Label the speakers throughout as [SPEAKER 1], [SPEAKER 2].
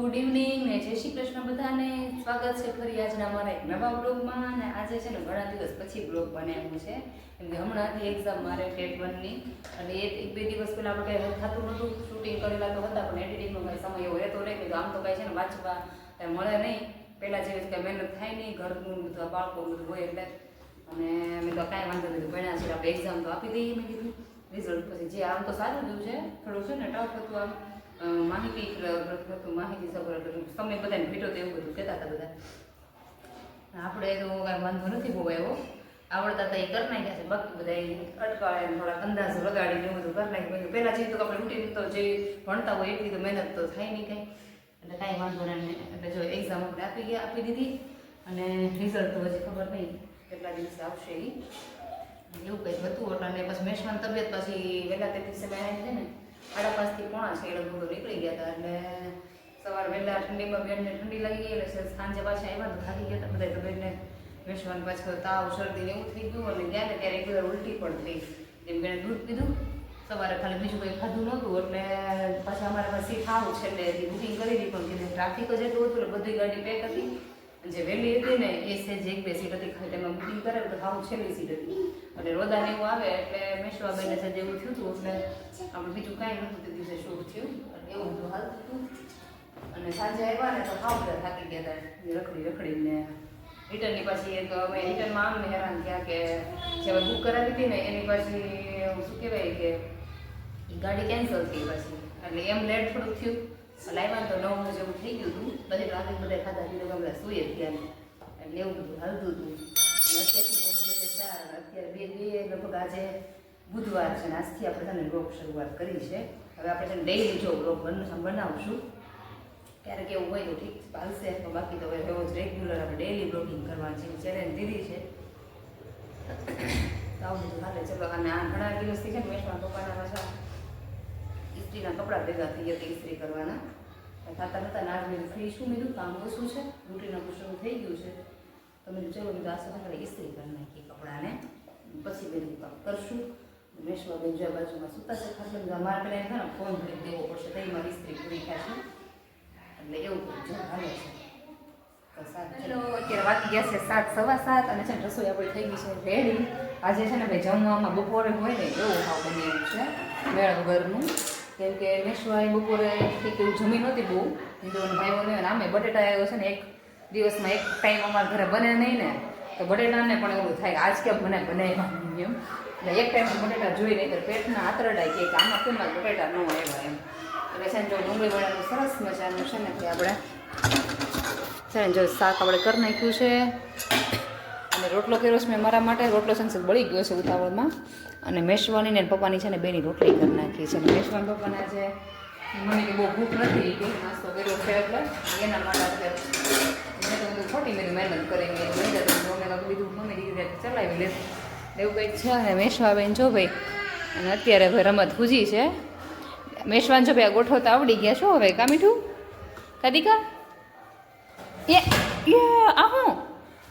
[SPEAKER 1] Good evening ને જય શ્રી કૃષ્ણ બધાને. સ્વાગત છે ફરી આજના મારા એક નવા બ્લોગમાં અને આજે છે ને ઘણા દિવસ પછી બ્લોગ બનાવ્યું છે. કેમ કે હમણાં હતી એક્ઝામ મારે ટેટ વનની અને એ એક બે દિવસ પહેલાં આપણે કંઈ થતું નહોતું શૂટિંગ કરેલા તો હતા, પણ એડિટિંગનો કાંઈ સમય એવો રહેતો રહે કે આમ તો કાંઈ છે ને વાંચવા કાંઈ મળે નહીં. પહેલાં જેવી કાંઈ મહેનત થાય નહીં, ઘરનું બધું બાળકો બધું હોય એટલે. અને મેં તો કાંઈ વાંધો નથી ભણ્યા છે આપણે એક્ઝામ તો આપી દઈએ. મેં કીધું રિઝલ્ટ પછી જે, આમ તો સારું થયું છે. થોડું છે ને ટફ હતું આમ. માહિતી હતું માહિતી સભર તમે બધાને ભેટો તો એવું બધું કહેતા હતા બધા. આપણે તો કાંઈ વાંધો નથી બહુ આવ્યો. આવડતા હતા એ કરી નાખ્યા છે. બાકી બધા અટકાવે થોડાક અંદાજ લગાડીને એવું બધું કરી નાખ્યું. પહેલાં જે તો આપણે રૂટીન તો જે ભણતા હોય એટલી તો મહેનત તો થાય નહીં કાંઈ. એટલે કાંઈ વાંધો નહીં એટલે જો એક્ઝામ આપણે આપી ગયા, આપી દીધી. અને રિઝલ્ટ તો હજી ખબર નહીં. કેટલા દિવસે આવશે એ એવું કંઈક હતું. એટલે અને પછી મેષમાં તબિયત પછી વહેલા તે દિવસે મેં છે ને સાડા પાંચથી પોણા છે, એ લોકો નીકળી ગયા હતા એટલે સવારે વહેલા ઠંડીમાં બેનને ઠંડી લાગી ગઈ એટલે સાંજે પાછા આવ્યા તો થાકી ગયા હતા બધા તબિયતને મેષવાન પાછો તાવ, શરદી એવું થઈ ગયું અને ગયા ને ત્યારે એક બધા ઉલટી પણ થઈ. જેમ કે દૂધ પીધું, સવારે ખાલી બીજું કંઈ ખાધું નહોતું એટલે પાછા અમારા પાસે ખાવું છે એટલે બુકિંગ કરી દીધી પણ ટ્રાફિક જ એટલું હતું એટલે બધી ગાડી પેક હતી. જે વહેલી હતી ને, એ સેજ એક બે સીટ હતી, ખાલી એમાં બુકિંગ કરે તો ખાવું છેલ્લી સીટ હતી. અને રોદાને એવું આવે એટલે મેશવા બેને સેજ એવું થયું હતું એટલે આપણે બીજું કાંઈ નહોતું તે દિવસે શું થયું. એટલે એવું બધું હાલતું હતું અને સાંજે આવ્યા ને તો ભાવ બધા થાકી ગયા હતા રખડી રખડીને. રિટર્નની પાછી એક અમે રિટર્નમાં આમ હેરાન થયા કે જે બુક કરાવી હતી ને, એની પાછી શું કહેવાય કે ગાડી કેન્સલ થઈ પાછી. એટલે એમ લેટ થોડુંક થયું. એટલે આવ્યા તો નવ જેવું થઈ ગયું હતું. પછી રાત્રે બધા ખાધા પીધા બધા સુઈ અત્યારે એટલે એવું બધું હાલતું હતું. અત્યારે બે બે લગભગ આજે બુધવાર છે આજથી આપણે છે ને બ્લોગ શરૂઆત કરી છે. હવે આપણે છે ડેઇલી જો બ્લોગ બનાવશું. ક્યારેક એવું હોય તો ઠીક, ચાલશે. તો બાકી તો હવે રોજ રેગ્યુલર આપણે ડેઇલી બ્લોગિંગ કરવાની છે ચેલેન્જ દીધી છે. તો આવું બધું હાલે. અને આ ઘણા દિવસથી છે ને મેશમાં પપ્પાના પાછા ઇસ્ત્રીના કપડાં ભેગા થઈ ગયા ઇસ્ત્રી કરવાના. થતા નતા ના મેં ફ્રી શું કીધું, કામ ઓછું છે. રૂટીના પુષ્ણ થઈ ગયું છે. તો મેં ચલો આ સવારે ઇસ્ત્રી કરી નાખીએ કપડાને. પછી બેન કામ કરશું. મેશમાં બીજા બાજુમાં સુતા છે. ખાસ મારે પેલા એમ ને, ફોન કરી દેવો પડશે તો મારી ઇસ્ત્રી પૂરી થશે એટલે એવું બધું જો હાલે છે. સાત અત્યારે વાગી ગયા છે સાત, સવા સાત, અને છે રસોઈ આપણી થઈ ગઈ છે રેડી. આજે છે ને ભાઈ જમવામાં બપોરે હોય ને, એવું ખાવ બની છે. મેળ વગરનું કેમ કે મેશવાઈ બપોરે કંઈક એવું જમી નહોતી બહુ. હિન્દુઓને ભાઈઓને અને આમે બટેટા આવ્યો છે ને એક દિવસમાં એક ટાઈમ અમારા ઘરે બને નહીં ને, તો બટેટાને પણ એવું થાય આજ કેમ મને બનાવ્યા એમ. એટલે એક ટાઈમ બટેટા જોઈ નહીં તો પેટના આતરડાય કે આમાં કેમ બટેટા ન આવ્યા એમ. એટલે છે ને જો ડુંગળી સરસ મજાનું છે ને કે આપણે, છે ને જો શાક આપણે કરી નાખ્યું છે. રોટલો કર્યો છે મેં મારા માટે. રોટલો છે બળી ગયો છે ઉતાવળમાં. અને મેશવાની ને પપ્પાની છે ને બેની રોટલી કરી નાખી છે. મેશવાન પપ્પાના છે મને બહુ ભૂખ નથી કે નાસ્તો કર્યો છે એના માટે મેં તો બધું ખોટી મેં મહેનત કરી મેં બીજું મમ્મી દીધી ચલાવી લે. એવું કંઈક છે. અને મેશવાબેન જો ભાઈ, અને અત્યારે ભાઈ રમત ખૂજી છે. મેશવાન જો ભાઈ ગોઠવતા આવડી ગયા છો હવે, કા મીઠું? કાદિકા એ આ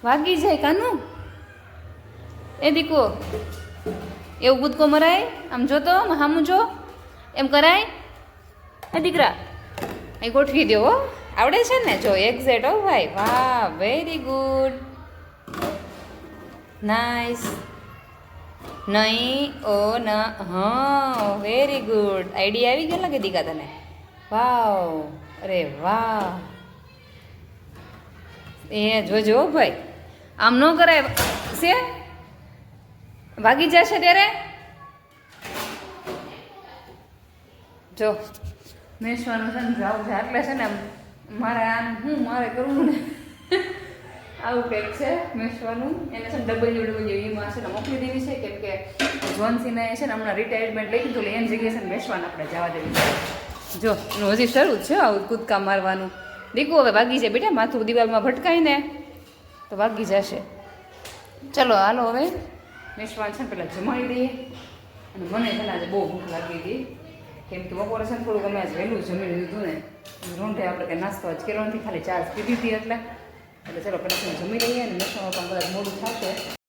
[SPEAKER 1] વાગી જાય કાનું? એ દીકો, એવું કૂદકો મરાય? આમ જોતો હામું જો. એમ કરાય? એ દીકરા એ ગોઠવી દો હો. આવડે છે ને? જો એક્ઝેટ હો ભાઈ. વાહ વેરી ગુડ નાઇસ નહીં ઓ, ન, હા વેરી ગુડ આઈડિયા આવી ગયો લાગે દીકા તને? વાવ અરે વાહ. એ જોજો ભાઈ. આમ ન કરાય. છે વાગી જશે ત્યારે? જો મેસવાનું છે ને જાવું છે. એટલે છે ને મારે આમ હું મારે કરવું ને? આવું કંઈક છે મેસવાનું એને છે ને ડબલ્યુ ડબલ્યુ એમાં છે ને મોકલી દેવી છે. કેમ કે જોનસીને છે ને હમણાં રિટાયરમેન્ટ લઈ લીધું એની જગ્યાએ છે ને મેસવાન આપણે જવા દેવી છે. જો એનું હજી શરૂ છે આવું કૂદકા મારવાનું. દીકું હવે વાગી જાય બેટા, માથું દિવાલમાં ભટકાય ને તો વાગી જશે. ચલો, હાલો હવે. મેશવાન છે ને પેલા જમાડી દઈએ. અને મને છે ને આજે બહુ ભૂખ લાગી હતી. કેમ કે બપોરે છે ને થોડુંક અમે આજે વહેલું જમી લીધું ને. રૂંઢે આપણે કંઈ નાસ્તો જ કર્યો નથી, ખાલી ચા પીધી હતી એટલે. એટલે ચલો, પેલા જમી લઈએ અને મેશવામાં પણ કદાચ મોડું થશે.